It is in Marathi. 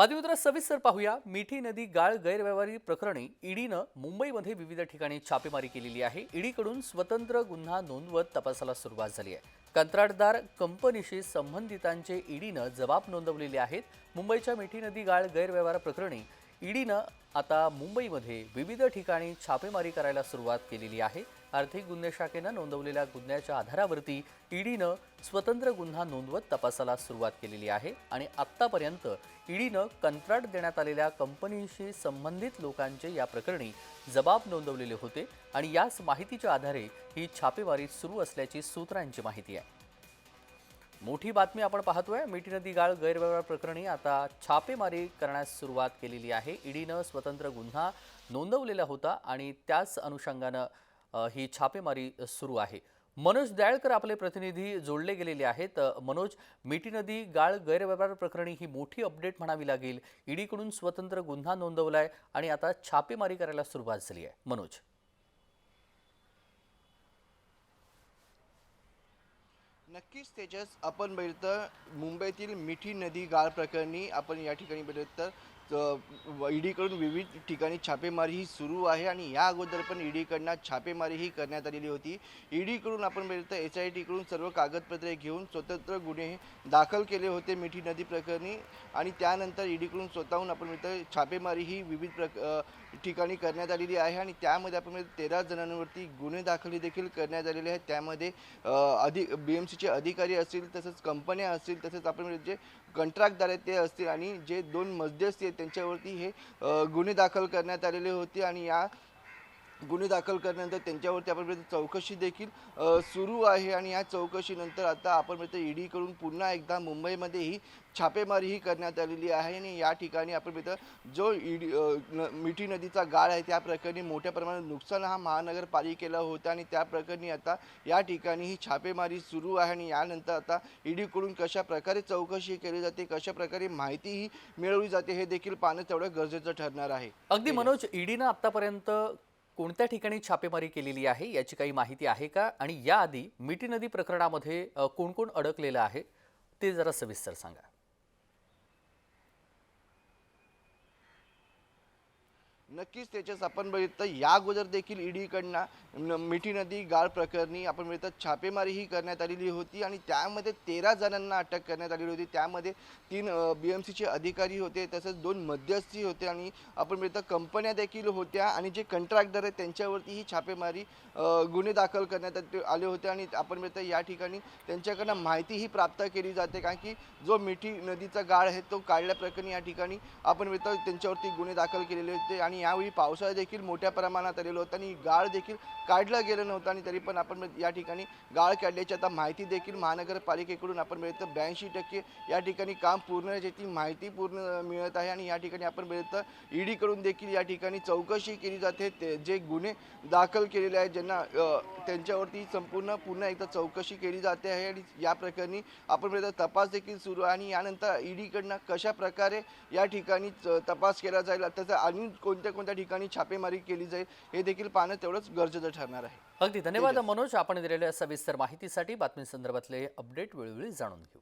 बातमीपत्रात सविस्तर पाहूया. मिठी नदी गाळ गैरव्यवहारी प्रकरणी ईडीनं मुंबईमध्ये विविध ठिकाणी छापेमारी केलेली आहे. ईडीकडून स्वतंत्र गुन्हा नोंदवत तपासाला सुरुवात झाली आहे. कंत्राटदार कंपनीशी संबंधितांचे ईडीनं जबाब नोंदवलेले आहेत. मुंबईच्या मिठी नदी गाळ गैरव्यवहार प्रकरणी ईडीनं आता मुंबईमध्ये विविध ठिकाणी छापेमारी करायला सुरुवात केलेली आहे. आर्थिक गुन्हे शाखेनं नोंदवलेल्या गुन्ह्याच्या आधारावरती ईडीनं स्वतंत्र गुन्हा नोंदवत तपासाला सुरुवात केलेली आहे आणि आत्तापर्यंत ईडीनं कंत्राट देण्यात आलेल्या कंपनीशी संबंधित लोकांचे या प्रकरणी जबाब नोंदवलेले होते आणि याच माहितीच्या आधारे ही छापेमारी सुरू असल्याची सूत्रांची माहिती आहे. मोठी बातमी आपण पाहतोय. मिठी नदी गाळ गैरव्यवहार प्रकरणी आता छापेमारी करण्यास सुरुवात केलेली आहे. ईडीनं स्वतंत्र गुन्हा नोंदवलेला होता आणि त्याच अनुषंगानं ही छापेमारी सुरू आहे. मनोज दयाळकर आपले प्रतिनिधी जोडले गेलेले आहेत. मनोज मिठी नदी गाळ गैरव्यवहार प्रकरणी ही मोठी अपडेट म्हणावी लागेल. ईडीकडून स्वतंत्र गुन्हा नोंदवलाय आणि आता छापेमारी करायला सुरुवात झाली आहे. मनोज. नक्कीच तेजस आपण बघितलं मुंबईतील मिठी नदी गाळ प्रकरणी आपण या ठिकाणी बघितलं तर ईडीकडून विविध ठिकाणी छापेमारी ही सुरू आहे आणि या अगोदर पण ईडीकडनं छापेमारी ही करण्यात आलेली होती. ईडीकडून आपण बघितलं एस आय टीकडून सर्व कागदपत्रे घेऊन स्वतंत्र गुन्हे दाखल केले होते मिठी नदी प्रकरणी आणि त्यानंतर ईडीकडून स्वतःहून आपण बघितलं छापेमारी ही विविध प्रक ठिकाणी करण्यात आलेली आहे आणि त्यामध्ये आपण बघितलं तेरा जणांवरती गुन्हे दाखल देखील करण्यात आलेले आहेत. त्यामध्ये अधि बी एम सीचे अधिकारी असतील तसंच कंपन्या असतील तसंच आपण जे कंत्राटदार आहेत ते असतील आणि जे दोन मध्यस्थी आहेत त्यांच्यावरती हे गुन्हे दाखल करण्यात आलेले होते आणि या गुन्हे दाखल करण्यानंतर त्यांच्यावरती आपण चौकशी देखील सुरू आहे. आणि या चौकशीनंतर आता आपण ईडीकडून पुन्हा एकदा मुंबईमध्ये ही छापेमारी ही करण्यात आलेली आहे. आणि या ठिकाणी आपण म्हणतो जो ईडी न- मिठी नदीचा गाळ आहे त्या प्रकरणी मोठ्या प्रमाणात नुकसान हा महानगरपालिकेला होतं. आणि त्या प्रकरणी आता या ठिकाणी ही छापेमारी सुरू आहे. आणि यानंतर आता ईडीकडून कशा प्रकारे चौकशी केली जाते कशा प्रकारे माहिती ही मिळवली जाते हे देखील पाहणं तेवढं गरजेचं ठरणार आहे. अगदी मनोज ईडीनं आतापर्यंत कोणत्या ठिकाणी छापेमारी केलेली आहे याची काही माहिती आहे का? आणि याआधी मिठी नदी प्रकरणामध्ये कोण कोण अडकलेलं आहे ते जरा सविस्तर सांगा. नक्कीच त्याच्याच आपण बघितलं या अगोदर देखील ईडीकडनं न- मिठी नदी गाळ प्रकरणी आपण बघितलं छापेमारी ही करण्यात आलेली होती आणि त्यामध्ये तेरा जणांना अटक करण्यात आलेली होती. त्यामध्ये तीन बी एम सीचे अधिकारी होते तसंच दोन मध्यस्थी होते आणि आपण बघितलं कंपन्या देखील होत्या आणि जे कंट्रॅक्टर आहेत त्यांच्यावरती ही छापेमारी गुन्हे दाखल करण्यात आले- आले होते आणि आपण बघितलं या ठिकाणी त्यांच्याकडनं माहितीही प्राप्त केली जाते. कारण की जो मिठी नदीचा गाळ आहे तो काढल्याप्रकरणी या ठिकाणी आपण बघितलं त्यांच्यावरती गुन्हे दाखल केलेले होते आणि यावेळी पावसाळा देखील मोठ्या प्रमाणात आलेलं होतं आणि गाळ देखील काढलं गेलं नव्हतं आणि तरी पण आपण या ठिकाणी गाळ काढल्याची आता माहिती देखील महानगरपालिकेकडून आपण मिळतं. ब्याऐंशी टक्के या ठिकाणी काम पूर्ण याची माहिती पूर्ण मिळत आहे आणि या ठिकाणी आपण मिळतं. ईडीकडून देखील या ठिकाणी चौकशी केली जाते. ते जे गुन्हे दाखल केलेले आहेत ज्यांना त्यांच्यावरती संपूर्ण पुन्हा एकदा चौकशी केली जाते आहे आणि या प्रकरणी आपण मिळतं. तपास देखील सुरू आहे आणि यानंतर ईडीकडनं कशा प्रकारे या ठिकाणी च- तपास केला जाईल त्याचा आणि कोणत्या कोणत्या ठिकाणी छापेमारी केली जाईल हे देखील पाहणं तेवढंच गरजेचं ठरणार आहे. अगदी धन्यवाद मनोज. आपण दिलेल्या सविस्तर माहितीसाठी बातमीसंदर्भातले अपडेट वेळोवेळी जाणून घेऊ.